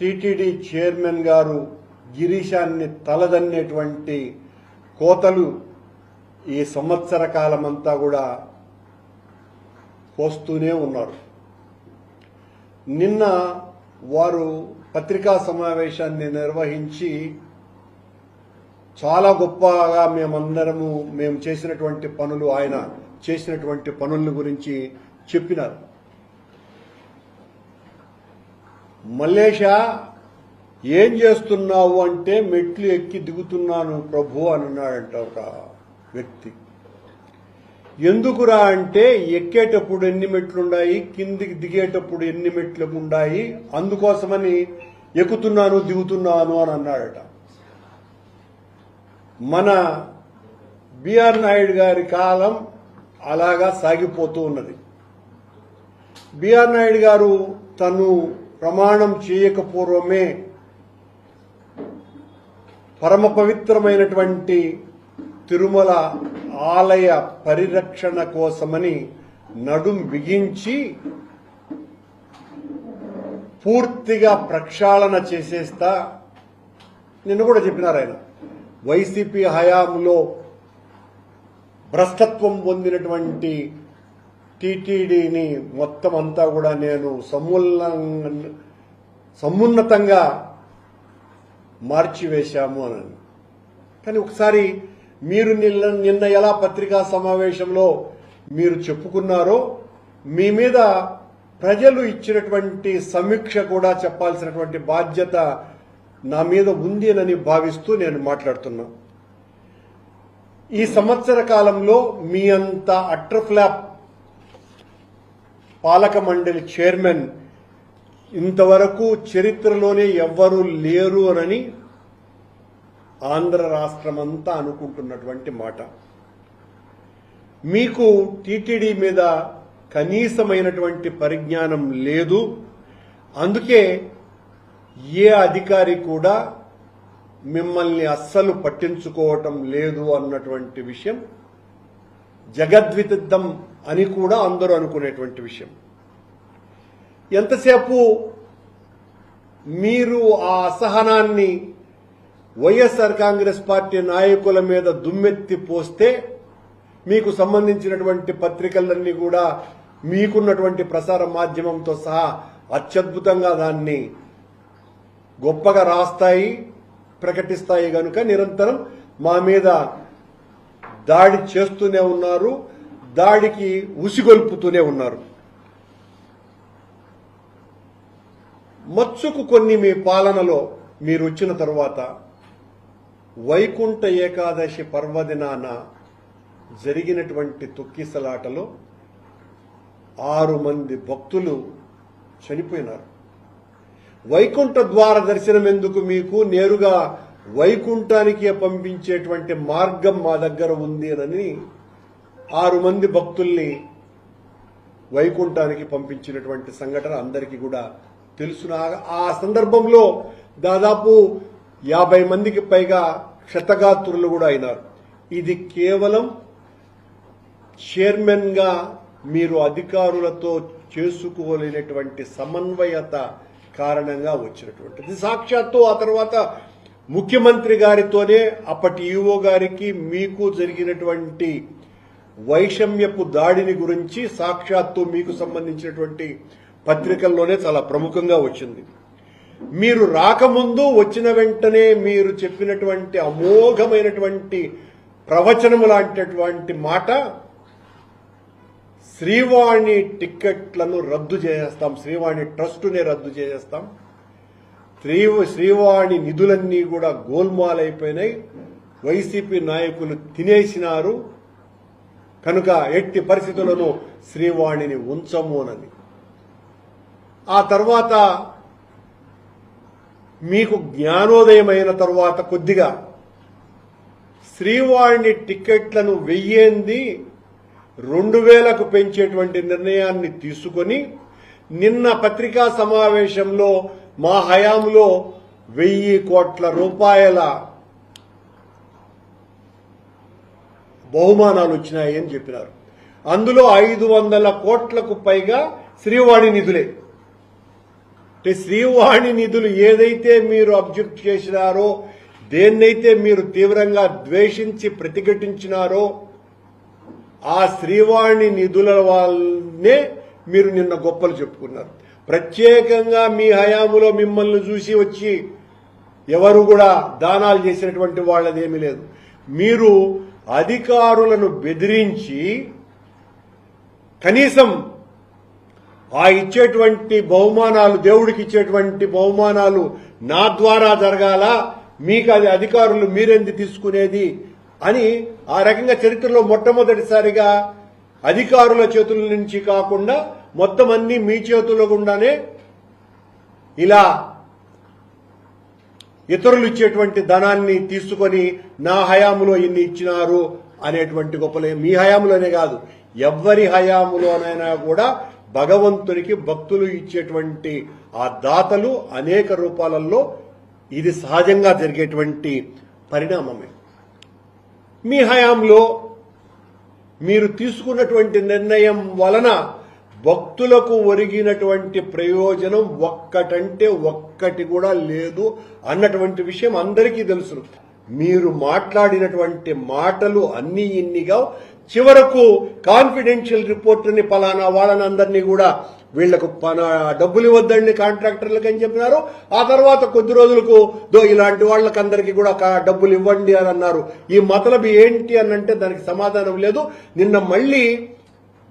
TTD chairman గారు గిరీశాన్ని తలదన్నేటువంటి కోతలు ఈ సంవత్సర కాలమంతా కూడా పోస్తూనే ఉన్నారు. నిన్న వారు పత్రికా సమావేశాన్ని నిర్వహించి చాలా గొప్పగా మేమందరము మేము చేసినటువంటి పనులు ఆయన చేసినటువంటి పనుల గురించి చెప్పినారు. మల్లేషా ఏం చేస్తున్నావు అంటే మెట్లు ఎక్కి దిగుతున్నాను ప్రభు అని అన్నాడంట ఒక వ్యక్తి. ఎందుకురా అంటే ఎక్కేటప్పుడు ఎన్ని మెట్లుండాయి? కిందికి దిగేటప్పుడు ఎన్ని మెట్లు ఉన్నాయి అందుకోసమని ఎక్కుతున్నాను దిగుతున్నాను అని అన్నాడట. మన బిఆర్ నాయుడు గారి కాలం అలాగా సాగిపోతూ ఉన్నది. బిఆర్ నాయుడు గారు తను ప్రమాణం చేయకపూర్వమే పరమ పవిత్రమైనటువంటి తిరుమల ఆలయ పరిరక్షణ కోసమని నడుం బిగించి పూర్తిగా ప్రక్షాళన చేసేస్తా. నిన్ను కూడా చెప్పినారు ఆయన. వైసీపీ హయాంలో భ్రష్టత్వం పొందినటువంటి టీటీడీని మొత్తం అంతా కూడా నేను సముల్ల సమున్నతంగా మార్చివేశాము అని కానీ ఒకసారి మీరు నిన్న నిన్న ఎలా పత్రికా సమావేశంలో మీరు చెప్పుకున్నారో మీ మీద ప్రజలు ఇచ్చినటువంటి సమీక్ష కూడా చెప్పాల్సినటువంటి బాధ్యత నా మీద ఉంది అని భావిస్తూ నేను మాట్లాడుతున్నా. ఈ సంవత్సర కాలంలో మీ అంత అట్రఫ్లాప్ పాలక మండలి చైర్మన్ ఇంతవరకు చరిత్రలోనే ఎవ్వరూ లేరు అని ఆంధ్ర రాష్ట్రమంతా అనుకుంటున్నటువంటి మాట. మీకు టీటీడీ మీద కనీసమైనటువంటి పరిజ్ఞానం లేదు. అందుకే ఏ అధికారి కూడా మిమ్మల్ని అస్సలు పట్టించుకోవటం లేదు అన్నటువంటి విషయం జగద్విదిద్దం అని కూడా అందరూ అనుకునేటువంటి విషయం. ఎంతసేపు మీరు ఆ అసహనాన్ని వైఎస్ఆర్ కాంగ్రెస్ పార్టీ నాయకుల మీద దుమ్మెత్తి పోస్తే మీకు సంబంధించినటువంటి పత్రికలన్నీ కూడా మీకున్నటువంటి ప్రసార మాధ్యమంతో సహా అత్యద్భుతంగా దాన్ని గొప్పగా రాస్తాయి ప్రకటిస్తాయి గనుక నిరంతరం మా మీద దాడి చేస్తూనే ఉన్నారు. దాడికి ఉసిగొల్పుతూనే ఉన్నారు. మచ్చుకు కొన్ని మీ పాలనలో మీరు వచ్చిన తర్వాత వైకుంఠ ఏకాదశి పర్వదినాన జరిగినటువంటి తొక్కిసలాటలో ఆరు మంది భక్తులు చనిపోయినారు. వైకుంఠ ద్వార దర్శనం ఎందుకు మీకు? నేరుగా వైకుంఠానికే పంపించేటువంటి మార్గం మా దగ్గర ఉంది అని ఆరు మంది భక్తుల్ని వైకుంఠానికి పంపించినటువంటి సంఘటన అందరికీ కూడా తెలుసున? ఆ- సందర్భంలో దాదాపు యాభై మందికి పైగా క్షతగాత్రులు కూడా అయినారు. ఇది కేవలం చైర్మన్గా మీరు అధికారులతో చేసుకోలేనటువంటి సమన్వయత కారణంగా వచ్చినటువంటిది. సాక్షాత్తు ఆ తర్వాత ముఖ్యమంత్రి గారితోనే అప్పటి ఈఓ గారికి మీకు జరిగినటువంటి వైషమ్యపు దాడిని గురించి సాక్షాత్తు మీకు సంబంధించినటువంటి పత్రికల్లోనే చాలా ప్రముఖంగా వచ్చింది. మీరు రాకముందు వచ్చిన వెంటనే మీరు చెప్పినటువంటి అమోఘమైనటువంటి ప్రవచనము లాంటిటువంటి మాట శ్రీవాణి టిక్కెట్లను రద్దు చేసేస్తాం. శ్రీవాణి ట్రస్టునే రద్దు చేసేస్తాం. శ్రీ శ్రీవాణి నిధులన్నీ కూడా గోల్మాలైపోయినాయి. వైసీపీ నాయకులు తినేసినారు. కనుక ఎట్టి పరిస్థితులను శ్రీవాణిని ఉంచమోనని ఆ తర్వాత మీకు జ్ఞానోదయమైన తర్వాత కొద్దిగా శ్రీవాణి టిక్కెట్లను వెయ్యేంది రెండు వేలకు పెంచేటువంటి నిర్ణయాన్ని తీసుకొని నిన్న పత్రికా సమావేశంలో మా హయాంలో వెయ్యి కోట్ల రూపాయల బహుమానాలు వచ్చినాయి అని చెప్పినారు. అందులో ఐదు వందల కోట్లకు పైగా శ్రీవాణి నిధులే. అంటే శ్రీవాణి నిధులు ఏదైతే మీరు అబ్జెక్ట్ చేసినారో దేన్నైతే మీరు తీవ్రంగా ద్వేషించి ప్రతిఘటించినారో ఆ శ్రీవాణి నిధుల వాళ్ళనే మీరు నిన్న గొప్పలు చెప్పుకున్నారు. ప్రత్యేకంగా మీ హయాములో మిమ్మల్ని చూసి వచ్చి ఎవరు కూడా దానాలు చేసినటువంటి వాళ్ళదేమీ లేదు. మీరు అధికారులను బెదిరించి కనీసం ఆ ఇచ్చేటువంటి బహుమానాలు దేవుడికి ఇచ్చేటువంటి బహుమానాలు నా ద్వారా జరగాల? మీకు అది అధికారులు మీరెందు తీసుకునేది? అని ఆ రకంగా చరిత్రలో మొట్టమొదటిసారిగా అధికారుల చేతుల నుంచి కాకుండా మొత్తం అన్ని మీ చేతుల గుండానే ఇలా ఇతరులు ఇచ్చేటువంటి ధనాన్ని తీసుకొని నా హయాములో ఇన్ని ఇచ్చినారు అనేటువంటి గొప్పలే మీ హయాములోనే కాదు ఎవ్వరి హయాములోనైనా కూడా భగవంతునికి భక్తులు ఇచ్చేటువంటి ఆ దాతలు అనేక రూపాలలో ఇది సహజంగా జరిగేటువంటి పరిణామమే. మీ హయాంలో మీరు తీసుకున్నటువంటి నిర్ణయం వలన భక్తులకు ఒరిగినటువంటి ప్రయోజనం ఒక్కటంటే ఒక్కటి కూడా లేదు అన్నటువంటి విషయం అందరికీ తెలుసు. మీరు మాట్లాడినటువంటి మాటలు అన్ని ఇన్నిగా చివరకు కాన్ఫిడెన్షియల్ రిపోర్ట్ని పలానా వాళ్ళని అందరినీ కూడా వీళ్ళకు పన డబ్బులు ఇవ్వద్దండి కాంట్రాక్టర్లకు అని చెప్పినారు. ఆ తర్వాత కొద్ది రోజులకు దో ఇలాంటి వాళ్ళకందరికీ కూడా కా- డబ్బులు ఇవ్వండి అని అన్నారు. ఈ మతలబి ఏంటి అని అంటే దానికి సమాధానం లేదు. నిన్న మళ్ళీ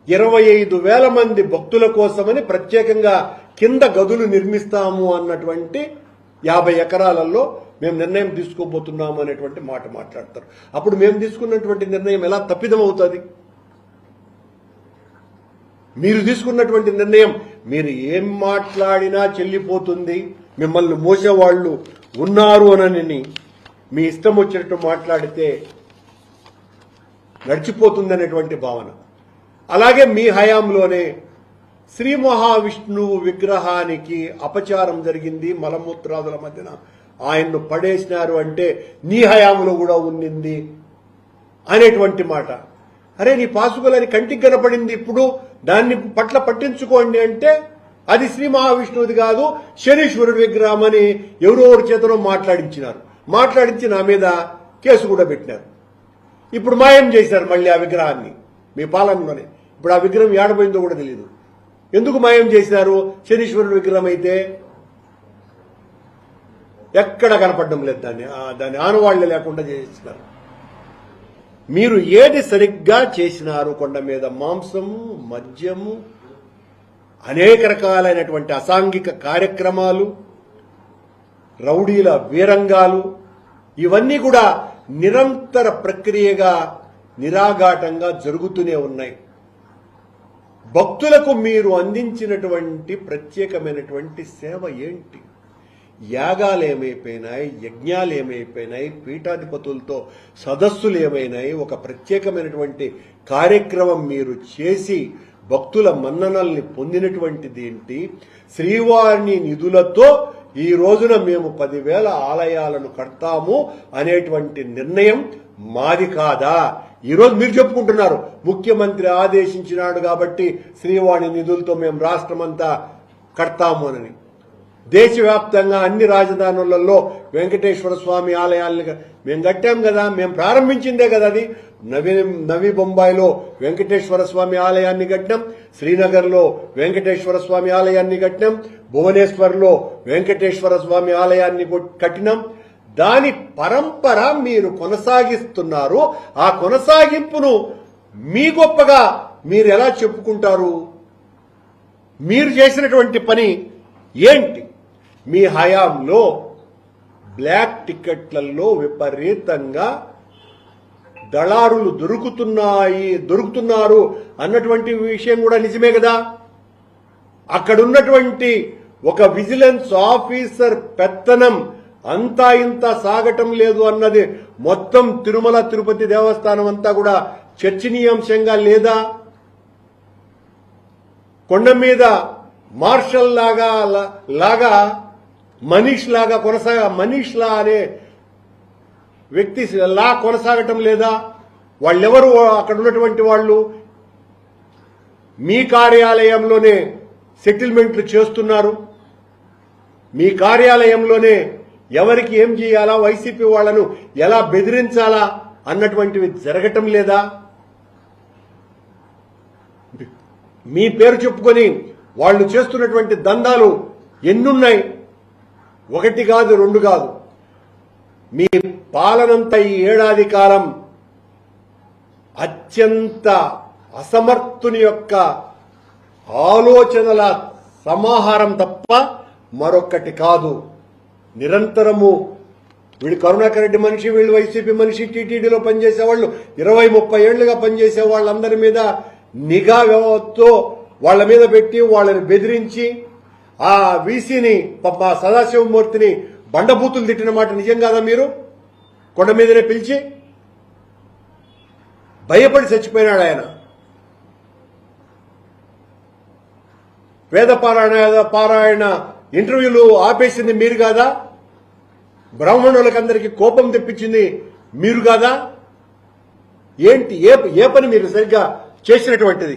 ఇరవై ఐదు వేల మంది భక్తుల కోసమని ప్రత్యేకంగా కింద గదులు నిర్మిస్తాము అన్నటువంటి యాభై ఎకరాలలో మేము నిర్ణయం తీసుకోబోతున్నాము అనేటువంటి మాట మాట్లాడతారు. అప్పుడు మేము తీసుకున్నటువంటి నిర్ణయం ఎలా తప్పిదం అవుతుంది మీరు తీసుకున్నటువంటి నిర్ణయం మీరు ఏం మాట్లాడినా చెల్లిపోతుంది. మిమ్మల్ని మోసేవాళ్ళు ఉన్నారు అనని మీ ఇష్టం వచ్చినట్టు మాట్లాడితే నడిచిపోతుంది అనేటువంటి భావన. అలాగే మీ హయాంలోనే శ్రీ మహావిష్ణువు విగ్రహానికి అపచారం జరిగింది మలమూత్రాదుల మధ్యన. ఆయన్ను పడేసినారు అంటే నీ హయాంలో కూడా ఉన్నింది అనేటువంటి మాట. అరే నీ పాసుకులని కంటికి కనపడింది ఇప్పుడు దాన్ని పట్ల పట్టించుకోండి అంటే అది శ్రీ మహావిష్ణువుది కాదు శనీశ్వరుడి విగ్రహం అని ఎవరెవరి చేతనో మాట్లాడించినారు. మాట్లాడించి నా మీద కేసు కూడా పెట్టినారు. ఇప్పుడు మాయం చేశారు మళ్ళీ ఆ విగ్రహాన్ని మీ పాలనలోనే. ఇప్పుడు ఆ విగ్రహం ఏడపోయిందో కూడా తెలియదు ఎందుకు మాయం చేసినారు? శనీశ్వరుడు విగ్రహం అయితే ఎక్కడ కనపడడం లేదు దాన్ని. దాన్ని ఆనవాళ్ళు లేకుండా చేస్తున్నారు. మీరు ఏది సరిగ్గా చేసినారు కొండ మీద? మాంసము మద్యము అనేక రకాలైనటువంటి అసాంఘిక కార్యక్రమాలు రౌడీల వీరంగాలు ఇవన్నీ కూడా నిరంతర ప్రక్రియగా నిరాఘాటంగా జరుగుతూనే ఉన్నాయి. భక్తులకు మీరు అందించినటువంటి ప్రత్యేకమైనటువంటి సేవ ఏంటి? యాగాలు ఏమైపోయినాయి యజ్ఞాలు ఏమైపోయినాయి పీఠాధిపతులతో సదస్సులు ఏమైనాయి? ఒక ప్రత్యేకమైనటువంటి కార్యక్రమం మీరు చేసి భక్తుల మన్ననల్ని పొందినటువంటిది ఏంటి? శ్రీవారిని నిధులతో ఈ రోజున మేము పదివేల ఆలయాలను కడతాము అనేటువంటి నిర్ణయం మాది కాదా? ఈరోజు మీరు చెప్పుకుంటున్నారు ముఖ్యమంత్రి ఆదేశించినాడు కాబట్టి శ్రీవాణి నిధులతో మేము రాష్ట్రమంతా కడతాము అని దేశవ్యాప్తంగా అన్ని రాజధానులలో వెంకటేశ్వర స్వామి ఆలయాలను మేము కట్టాం కదా మేము ప్రారంభించిందే కదా అది. నవీ నవీ బొంబాయిలో వెంకటేశ్వర స్వామి ఆలయాన్ని కట్టినాం శ్రీనగర్లో వెంకటేశ్వర స్వామి ఆలయాన్ని కట్టినాం భువనేశ్వర్లో వెంకటేశ్వర స్వామి ఆలయాన్ని కట్టినాం దాని పరంపర మీరు కొనసాగిస్తున్నారు ఆ కొనసాగింపును మీ గొప్పగా మీరు ఎలా చెప్పుకుంటారు? మీరు చేసినటువంటి పని ఏంటి? మీ హయాంలో బ్లాక్ టికెట్లలో విపరీతంగా దళారులు దొరుకుతున్నాయి దొరుకుతున్నారు అన్నటువంటి విషయం కూడా నిజమే కదా? అక్కడున్నటువంటి ఒక విజిలెన్స్ ఆఫీసర్ పెత్తనం అంతా ఇంత సాగటం లేదు అన్నది మొత్తం తిరుమల తిరుపతి దేవస్థానం అంతా కూడా చర్చనీయాంశంగా లేదా? కొండ మీద మార్షల్ లాగా లా- లాగా మనీష్ లాగా కొనసాగ మనీష్ లా అనే వ్యక్తి లా కొనసాగటం లేదా? వాళ్ళెవరు అక్కడ ఉన్నటువంటి వాళ్ళు? మీ కార్యాలయంలోనే సెటిల్మెంట్లు చేస్తున్నారు. మీ కార్యాలయంలోనే ఎవరికి ఏం చేయాలా? వైసీపీ వాళ్ళను ఎలా బెదిరించాలా? అన్నటువంటివి జరగటం లేదా? మీ పేరు చెప్పుకొని వాళ్ళు చేస్తున్నటువంటి దందాలు ఎన్నున్నాయి? ఒకటి కాదు రెండు కాదు. మీ పాలనంత ఈ ఏడాది కాలం అత్యంత అసమర్థుని యొక్క ఆలోచనల సమాహారం తప్ప మరొక్కటి కాదు. నిరంతరము వీళ్ళు కరుణాకర్ రెడ్డి మనిషి వీళ్ళు వైసీపీ మనిషి టీటీడీలో పనిచేసే వాళ్ళు ఇరవై ముప్పై ఏళ్ళుగా పనిచేసే వాళ్ళందరి మీద నిఘా వ్యవస్థతో వాళ్ళ మీద పెట్టి వాళ్ళని బెదిరించి ఆ వీసీని పాప సదాశివమూర్తిని బండబూతులు తిట్టిన మాట నిజం కాదా మీరు? కొండ మీదనే పిలిచి? భయపడి చచ్చిపోయినాడు ఆయన. వేద పారాయణ పారాయణ ఇంటర్వ్యూలు ఆపేసింది మీరు కాదా? బ్రాహ్మణులకందరికీ కోపం తెప్పించింది మీరు కాదా? ఏంటి ఏ ఏ పని మీరు సరిగ్గా చేసినటువంటిది?